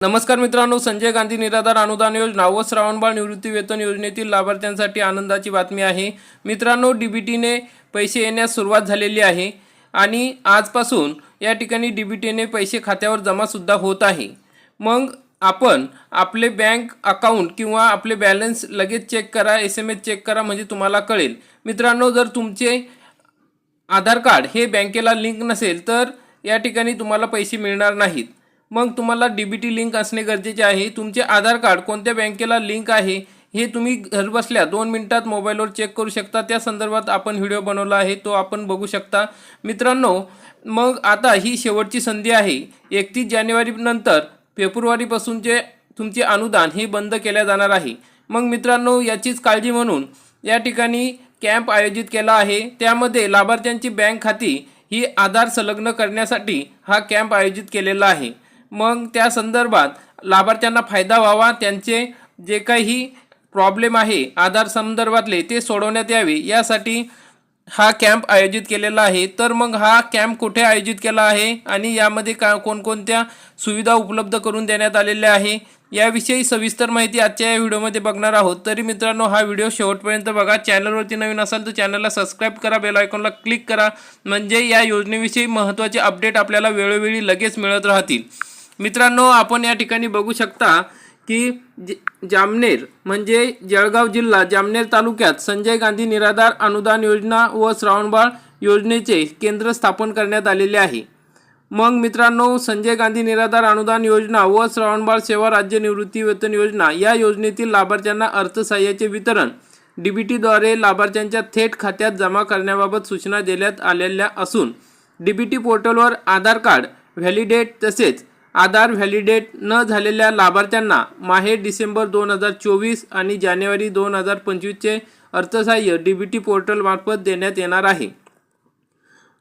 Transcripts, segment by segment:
नमस्कार मित्रांनो संजय गांधी निराधार अनुदान योजना व श्रावणबाळ निवृत्ती वेतन योजनेतील लाभार्थ्यांसाठी आनंदाची बातमी आहे. मित्रांनो डी बी टीने पैसे येण्यास सुरुवात झालेली आहे आणि आजपासून या ठिकाणी डी बी टीने पैसे खात्यावर जमासुद्धा होत आहे. मग आपण आपले बँक अकाउंट किंवा आपले बॅलन्स लगेच चेक करा एस एम एस चेक करा म्हणजे तुम्हाला कळेल. मित्रांनो जर तुमचे आधार कार्ड हे बँकेला लिंक नसेल तर या ठिकाणी तुम्हाला पैसे मिळणार नाहीत. मग तुम्हाला डी बी टी लिंक असणे गरजेचे आहे. तुमचे आधार कार्ड कोणत्या बँकेला लिंक आहे हे तुम्ही घरबसल्या दोन मिनिटात मोबाईलवर चेक करू शकता. त्या संदर्भात आपण व्हिडिओ बनवला आहे तो आपण बघू शकता. मित्रांनो मग आता ही शेवटची संधी आहे. एकतीस जानेवारीनंतर फेब्रुवारीपासूनचे तुमचे अनुदान हे बंद केल्या जाणार आहे. मग मित्रांनो याचीच काळजी म्हणून या ठिकाणी कॅम्प आयोजित केला आहे. त्यामध्ये लाभार्थ्यांची बँक खाती ही आधार संलग्न करण्यासाठी हा कॅम्प आयोजित केलेला आहे. मग त्या संदर्भात लाभार्थ्यांना फायदा व्हावा त्यांचे जे काही प्रॉब्लेम आहे आधार संदर्भातले ते सोडवण्यात यावे. यासाठी हा कॅम्प आयोजित केलेला आहे. तर मग हा कॅम्प कुठे आयोजित केला आहे आणि यामध्ये का कोणकोणत्या सुविधा उपलब्ध करून देण्यात आलेल्या आहे याविषयी सविस्तर माहिती आजच्या या व्हिडिओमध्ये बघणार आहोत. तरी मित्रांनो हा व्हिडिओ शेवटपर्यंत बघा. चॅनलवरती नवीन असाल तर चॅनलला सबस्क्राईब करा बेल आयकॉनला क्लिक करा. म्हणजे या योजनेविषयी महत्त्वाचे अपडेट आपल्याला वेळोवेळी लगेच मिळत राहतील. मित्रांनो आपण या ठिकाणी बघू शकता की जामनेर म्हणजे जळगाव जिल्हा जामनेर तालुक्यात संजय गांधी निराधार अनुदान योजना व श्रावणबाळ योजनेचे केंद्र स्थापन करण्यात आलेले आहे. मग मित्रांनो संजय गांधी निराधार अनुदान योजना व श्रावणबाळ सेवा राज्य निवृत्ती वेतन योजना या योजनेतील लाभार्थ्यांना अर्थसहाय्याचे वितरण डीबीटीद्वारे लाभार्थ्यांच्या थेट खात्यात जमा करण्याबाबत सूचना देण्यात आलेल्या असून डीबीटी पोर्टलवर आधार कार्ड व्हॅलिडेट तसेच आधार व्हॅलिडेट न झालेल्या लाभार्थ्यांना माहे डिसेंबर दोन हजार चोवीस आणि जानेवारी दोन हजार पंचवीसचे अर्थसहाय्य डीबीटी पोर्टलमार्फत देण्यात येणार आहे.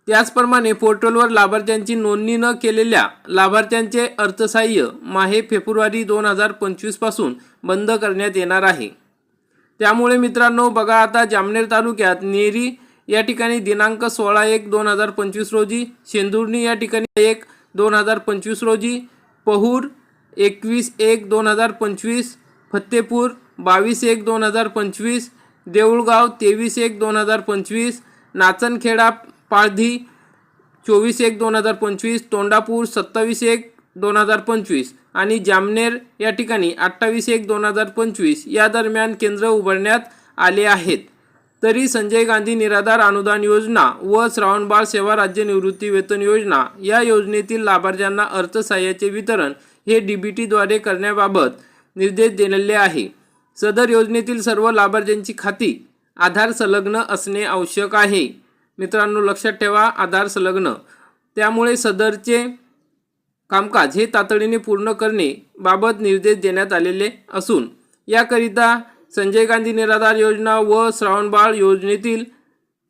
त्याचप्रमाणे पोर्टलवर लाभार्थ्यांची नोंदणी न केलेल्या लाभार्थ्यांचे अर्थसहाय्य माहे फेब्रुवारी दोन हजार पंचवीसपासून बंद करण्यात येणार आहे. त्यामुळे मित्रांनो बघा आता जामनेर तालुक्यात नेरी या ठिकाणी दिनांक सोळा एक दोन हजार पंचवीस रोजी शेंदुर्णी या ठिकाणी एक दोन हजार पंचवीस रोजी पहूर एकवीस एक दोन हजार पंचवीस फत्तेपूर बावीस एक दोन हजार पंचवीस देऊळगाव तेवीस एक दोन हजार पंचवीस नाचनखेडा पाळधी चोवीस एक दोन हजार पंचवीस तोंडापूर सत्तावीस एक दोन हजार पंचवीस आणि जामनेर या ठिकाणी अठ्ठावीस एक दोन हजार पंचवीस या दरम्यान केंद्र उभारण्यात आले आहेत. तरी संजय गांधी निराधार अनुदान योजना व श्रावणबाळ सेवा राज्य निवृत्ती वेतन योजना या योजनेतील लाभार्थ्यांना अर्थसहाय्याचे वितरण हे डी बी टीद्वारे करण्याबाबत निर्देश दिलेले आहे. सदर योजनेतील सर्व लाभार्थ्यांची खाती आधार संलग्न असणे आवश्यक आहे. मित्रांनो लक्षात ठेवा आधार संलग्न. त्यामुळे सदरचे कामकाज हे तातडीने पूर्ण करणे बाबत निर्देश देण्यात आलेले असून याकरिता संजय गांधी निराधार योजना व श्रावणबाळ योजनेतील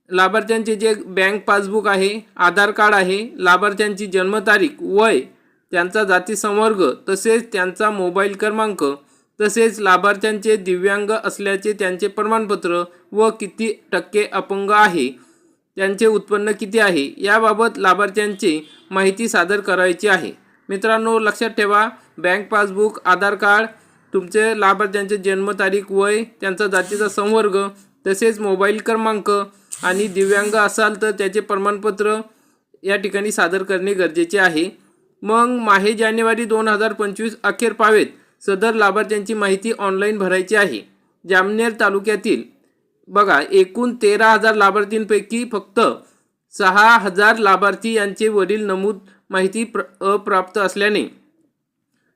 लाभार्थ्यांचे जे बँक पासबुक आहे आधार कार्ड आहे लाभार्थ्यांची जन्मतारीख वय त्यांचा जाती संवर्ग तसेच त्यांचा मोबाईल क्रमांक तसेच लाभार्थ्यांचे दिव्यांग असल्याचे त्यांचे प्रमाणपत्र व किती टक्के अपंग आहे त्यांचे उत्पन्न किती आहे याबाबत लाभार्थ्यांची माहिती सादर करायची आहे. मित्रांनो लक्षात ठेवा बँक पासबुक आधार कार्ड तुमचे लाभार्थ्यांचे जन्मतारीख वय त्यांचा जातीचा संवर्ग तसेच मोबाईल क्रमांक आणि दिव्यांग असाल तर त्याचे प्रमाणपत्र या ठिकाणी सादर करणे गरजेचे आहे. मग माहे जानेवारी दोन हजार पंचवीस अखेर पावेत. सदर लाभार्थ्यांची माहिती ऑनलाईन भरायची आहे. जामनेर तालुक्यातील बघा एकूण तेरा हजार लाभार्थींपैकी फक्त सहा हजार लाभार्थी यांचे वडील नमूद माहिती प्र अप्राप्त असल्याने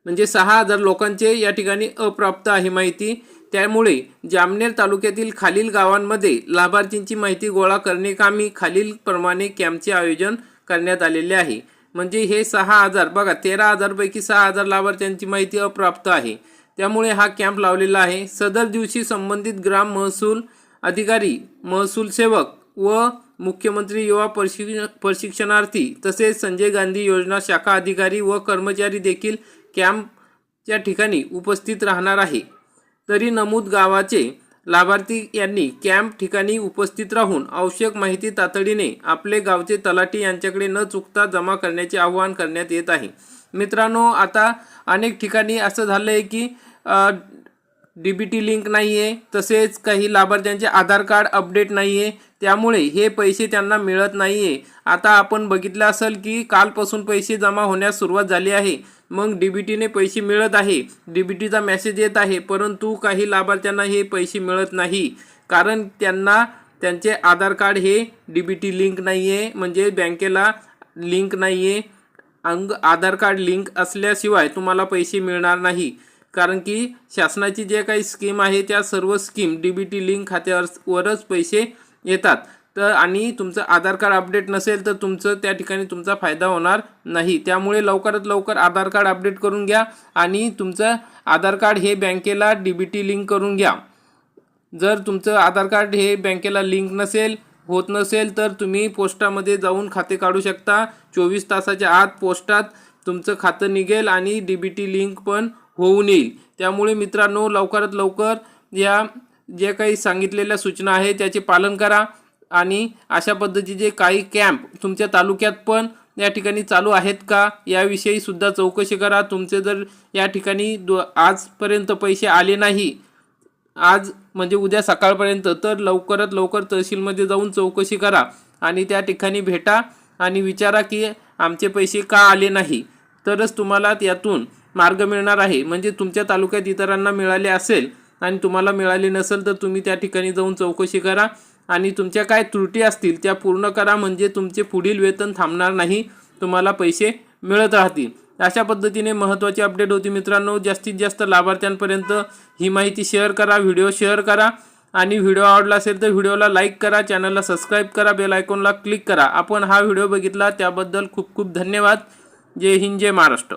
म्हणजे सहा हजार लोकांचे या ठिकाणी अप्राप्त आहे माहिती. त्यामुळे जामनेर तालुक्यातील खालील गावांमध्ये लाभार्थींची माहिती गोळा करणे कामी खालीलप्रमाणे कॅम्पचे आयोजन करण्यात आलेले आहे. म्हणजे हे सहा हजार बघा तेरा हजारपैकी सहा हजार लाभार्थ्यांची माहिती अप्राप्त आहे. त्यामुळे हा कॅम्प लावलेला आहे. सदर दिवशी संबंधित ग्राम महसूल अधिकारी महसूल सेवक व मुख्यमंत्री युवा प्रशिक्षण प्रशिक्षणार्थी तसेच संजय गांधी योजना शाखा अधिकारी व कर्मचारी देखील कॅम्पच्या ठिकाणी उपस्थित राहणार आहे. तरी नमूद गावाचे लाभार्थी यांनी कॅम्प ठिकाणी उपस्थित राहून आवश्यक माहिती तातडीने आपले गावचे तलाठी यांच्याकडे न चुकता जमा करण्याचे आवाहन करण्यात येत आहे. मित्रांनो आता अनेक ठिकाणी असं झालं आहे की डी बी टी लिंक नाही आहे तसेच काही लाभार्थ्यांचे आधार कार्ड अपडेट नाही आहे त्यामुळे हे पैसे त्यांना मिळत नाही आहे आता आपण बघितलं असेल की कालपासून पैसे जमा होण्यास सुरुवात झाली आहे. मग डी बी टीने पैसे मिळत आहे. डी बी टीचा मेसेज येत आहे परंतु काही लाभार्थ्यांना हे पैसे मिळत नाही. कारण त्यांना त्यांचे आधार कार्ड हे डी बी टी लिंक नाही आहे म्हणजे बँकेला लिंक नाही आहे अंग आधार कार्ड लिंक असल्याशिवाय तुम्हाला पैसे मिळणार नाही. कारण की शासनाची जे काही स्कीम आहे त्या सर्व scheme D B T link खात्यावरच पैसे येतात. तर आणि तुमचं आधार कार्ड अपडेट नसेल तर तुमचं त्या ठिकाणी तुमचा फायदा होणार नाही. त्यामुळे लवकरात लवकर आधार कार्ड अपडेट करून घ्या आणि तुमचं आधार कार्ड हे बँकेला डी बी टी लिंक करून घ्या. जर तुमचं आधार कार्ड हे बँकेला लिंक नसेल होत नसेल तर तुम्ही पोस्टामध्ये जाऊन खाते काढू शकता. चोवीस तासाच्या आत पोस्टात तुमचं खातं निघेल आणि डी बी टी लिंक पण होऊन येईल त्यामुळे मित्रांनो लवकरात लवकर या जे काही सांगितलेल्या सूचना आहे त्याचे पालन करा आणि अशा पद्धतीचे काही कॅम्प तुमच्या तालुक्यात पण या ठिकाणी चालू आहेत का? याविषयी सुद्धा चौकशी करा. तुमचे जर या ठिकाणी दो आजपर्यंत पैसे आले नाही आज म्हणजे उद्या सकाळपर्यंत तर लवकरात लवकर तहसीलमध्ये जाऊन चौकशी करा आणि त्या ठिकाणी भेटा आणि विचारा की आमचे पैसे का आले नाही. तरच तुम्हाला त्यातून मार्ग मिळणार आहे. म्हणजे तुमच्या तालुक्यात इतरांना मिळाले असेल आणि तुम्हाला मिळाले नसेल तर तुम्ही त्या ठिकाणी जाऊन चौकशी करा. आणि तुमच्या काय त्रुटी असतील त्या पूर्ण करा. म्हणजे तुमचे पुढील वेतन थांबणार नाही. तुम्हाला पैसे मिळत राहतील. अशा पद्धतीने महत्त्वाची अपडेट होती मित्रांनो. जास्तीत जास्त लाभार्थ्यांपर्यंत ही माहिती शेअर करा. व्हिडिओ शेअर करा. आणि व्हिडिओ आवडला असेल तर व्हिडिओला लाईक करा. चॅनलला सबस्क्राईब करा. बेल आयकॉनला क्लिक करा. आपण हा व्हिडिओ बघितला. त्याबद्दल खूप खूप धन्यवाद. जय हिंद जय महाराष्ट्र.